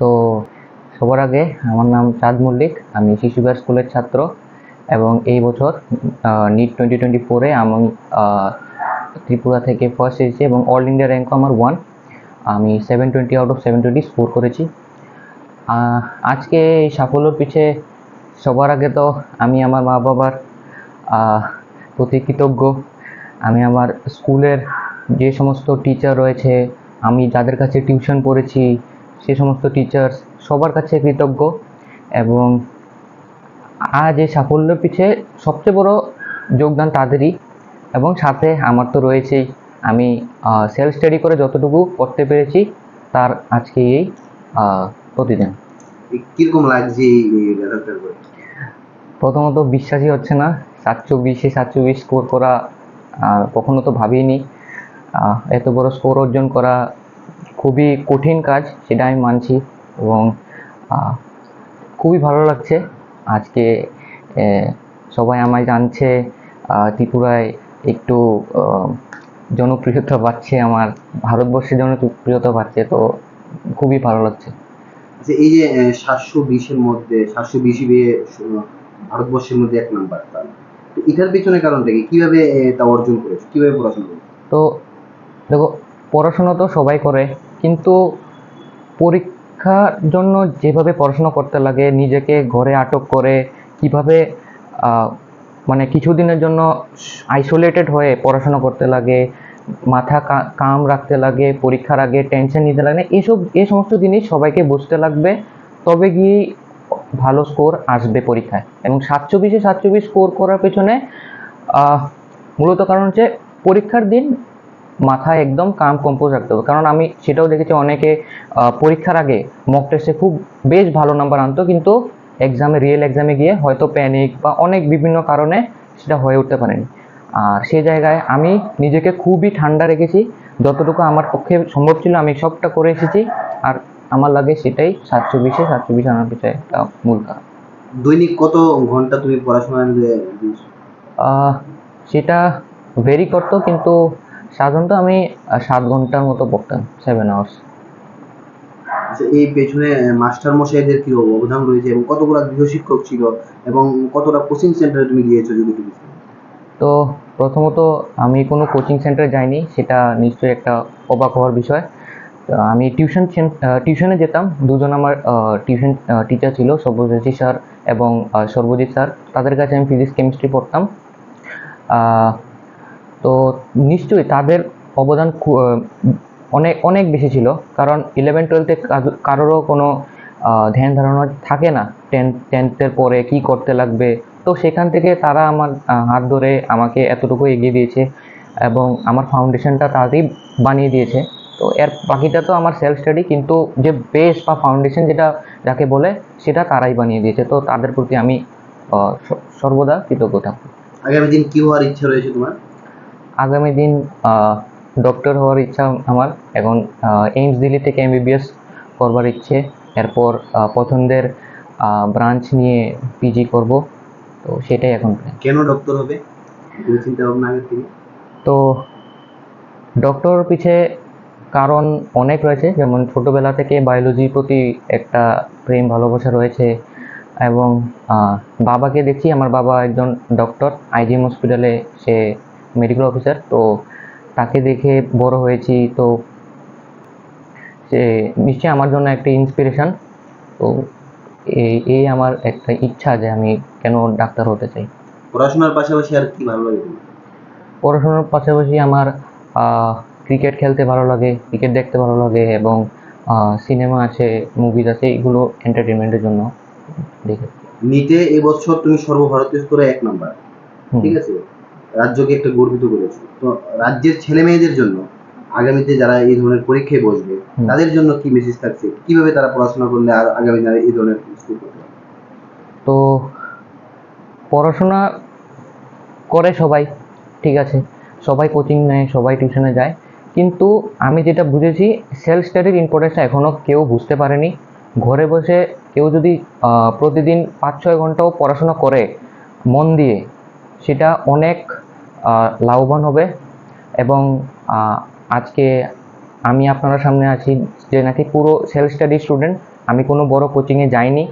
তো সবার আগে আমার নাম চাঁদ মল্লিক, আমি শিশুবিহার স্কুলের ছাত্র এবং এই বছর নিট টোয়েন্টি টোয়েন্টি ফোরে আমি ত্রিপুরা থেকে ফার্স্ট এসেছি এবং অল ইন্ডিয়া র্যাঙ্ক আমার ওয়ান আমি seven twenty out of seven twenty score করেছি। আজকে এই সাফল্যর পিছে সবার আগে তো আমি আমার মা বাবার প্রতি কৃতজ্ঞ। আমি আমার স্কুলের যে সমস্ত টিচার রয়েছে, আমি যাদের কাছে টিউশন পড়েছি সে সমস্ত টিচার্স সবার কাছে কৃতজ্ঞ এবং আজ এই সাফল্যের পিছে সবচেয়ে বড় যোগদান তাদেরই এবং সাথে আমার তো রয়েছেই। আমি সেলফ স্টাডি করে যতটুকু করতে পেরেছি তার আজকে এই প্রতিদিন। কীরকম লাগছে এই প্রথমত বিশ্বাসই হচ্ছে না। সাতশো বিশে সাতশো বিশ স্কোর করা কখনো তো ভাবিনি। এত বড় স্কোর অর্জন করা খুবই কঠিন কাজ সেটা আমি মানছি এবং খুবই ভালো লাগছে। আজকে সবাই আমায় জানছে ত্রিপুরায় একটু জনপ্রিয়তা পাচ্ছে আমার ভারতবর্ষে জনপ্রিয়তা পাচ্ছে তো খুবই ভালো লাগছে। আচ্ছা এই যে সাতশো বিশের মধ্যে সাতশো বিশ ভারতবর্ষের মধ্যে এক নাম্বার তো এটার পেছনে কারণটা কি? কীভাবে তা অর্জন করেছ? কীভাবে পড়াশোনা করেছ? তো দেখো পড়াশোনা তো সবাই করে, কিন্তু পরীক্ষার জন্য যেভাবে পড়াশোনা করতে লাগে, নিজেকে ঘরে আটক করে, কীভাবে মানে কিছুদিনের জন্য আইসোলেটেড হয়ে পড়াশোনা করতে লাগে, মাথা কাম রাখতে লাগে, পরীক্ষার আগে টেনশন নিতে লাগে, এসব, এ সমস্ত জিনিস সবাইকে বুঝতে লাগবে, তবে গিয়েই ভালো স্কোর আসবে পরীক্ষায়। এবং সাতশো বিশে সাতশো বিশ স্কোর করার পেছনে মূলত কারণ হচ্ছে পরীক্ষার দিন মাথায় একদম কাম কম্পোজ রাখতে হবে। কারণ আমি সেটাও দেখেছি অনেকে পরীক্ষার আগে মক টেস্টে খুব বেশ ভালো নাম্বার আনতো কিন্তু এক্সামে রিয়েল এক্সামে গিয়ে হয়তো প্যানিক বা অনেক বিভিন্ন কারণে সেটা হয়ে উঠতে পারেনি। আর সেই জায়গায় আমি নিজেকে খুবই ঠান্ডা রেখেছি যতটুকু আমার পক্ষে সম্ভব ছিল আমি সবটা করে এসেছি আর আমার লাগে সেটাই সাতশো বিশে সাতশো বিশ আনার পিছনে একটা মূল কারণ। দৈনিক কত ঘণ্টা তুমি? আহ, সেটা ভেরি করতো কিন্তু সাধারণত আমি সাত ঘণ্টার মতো পড়তাম সেভেন আওয়ার্স এই পেছনে মাস্টার মশাইদের কি অবদান রয়েছে এবং কতগুলো গৃহশিক্ষক ছিল এবং কতটা কোচিং সেন্টারে তুমি গিয়েছো যদি বলো। তো প্রথমত আমি কোনো কোচিং সেন্টারে যাইনি সেটা নিশ্চয়ই একটা অবাক হওয়ার বিষয়। আমি টিউশন টিউশনে যেতাম দুজন আমার টিউশন টিচার ছিল সব্যসাচী স্যার এবং সর্বজিৎ স্যার তাদের কাছে আমি ফিজিক্স কেমিস্ট্রি পড়তাম। তো নিশ্চয়ই তাদের অবদান অনেক অনেক বেশি ছিল। কারণ ইলেভেন টুয়েলথে কারোরও কোনো ধ্যান ধারণা থাকে না। টেন্থ টেন্থের পরে কি করতে লাগবে? তো সেখান থেকে তারা আমার হাত ধরে আমাকে এতটুকু এগিয়ে দিয়েছে এবং আমার ফাউন্ডেশনটা তাড়াতাড়ি বানিয়ে দিয়েছে। তো এর বাকিটা তো আমার সেলফ স্টাডি কিন্তু যে বেস বা ফাউন্ডেশন যেটা যাকে বলে, সেটা তারাই বানিয়ে দিয়েছে। তো তাদের প্রতি আমি সর্বদা কৃতজ্ঞ থাকব। আগামী দিন কি হওয়ার ইচ্ছা রয়েছে তোমার? আগামী দিন ডক্টর হওয়ার ইচ্ছা আমার। এখন এইমস দিল্লি থেকে এমবিবিএস করবার ইচ্ছে। এরপর পছন্দের ব্রাঞ্চ নিয়ে পিজি করব। তো সেটাই এখন কেন ডক্টর হবে? চিন্তা ভাবনা থেকে? তো ডক্টর পিছে কারণ অনেক রয়েছে। যেমন ছোটোবেলা থেকে বায়োলজির প্রতি একটা প্রেম ভালোবাসা রয়েছে। এবং বাবাকে দেখছি। আমার বাবা একজন ডক্টর আইজিএম হসপিটালে সে মেডিকেল অফিসার তো তাকে দেখে বড় হয়েছি। তো সে নিশ্চয়ই আমার জন্য একটা ইন্সপিরেশন তো এই আমার একটা ইচ্ছা যে আমি কেন ডাক্তার হতে চাই। পড়াশোনার পাশাপাশি আর কি ভালো লাগে? পড়াশোনার পাশাপাশি আমার ক্রিকেট খেলতে ভালো লাগে ক্রিকেট দেখতে ভালো লাগে এবং সিনেমা আছে মুভিজ আছে এগুলো এন্টারটেনমেন্টের জন্য দেখে। নিটে এবছর তুমি সর্বভারতীয় স্তরে এক নাম্বার ঠিক আছে? রাজ্যকে একটা গর্বিত করেছ। তো রাজ্যের ছেলে মেয়েদের জন্য আগামীতে যারা এই ধরনের পরীক্ষায় বসবে। তাদের জন্য কি মেসেজ থাকছে? কীভাবে তারা পড়াশোনা করলে আর আগামী দিনে এই ধরনের স্কুল তো পড়াশোনা করে সবাই ঠিক আছে। সবাই কোচিং নেয় সবাই টিউশনে যায়। কিন্তু আমি যেটা বুঝেছি সেলফ স্টাডির ইম্পর্টেন্সটা এখনও কেউ বুঝতে পারেনি। ঘরে বসে কেউ যদি প্রতিদিন পাঁচ ছয় ঘন্টাও পড়াশোনা করে মন দিয়ে সেটা অনেক লাভবান হবে এবং আজকে আমি আপনারা সামনে আছি যে নাকি পুরো সেলফ স্টাডি স্টুডেন্ট আমি কোনো বড় কোচিংয়ে যাইনি।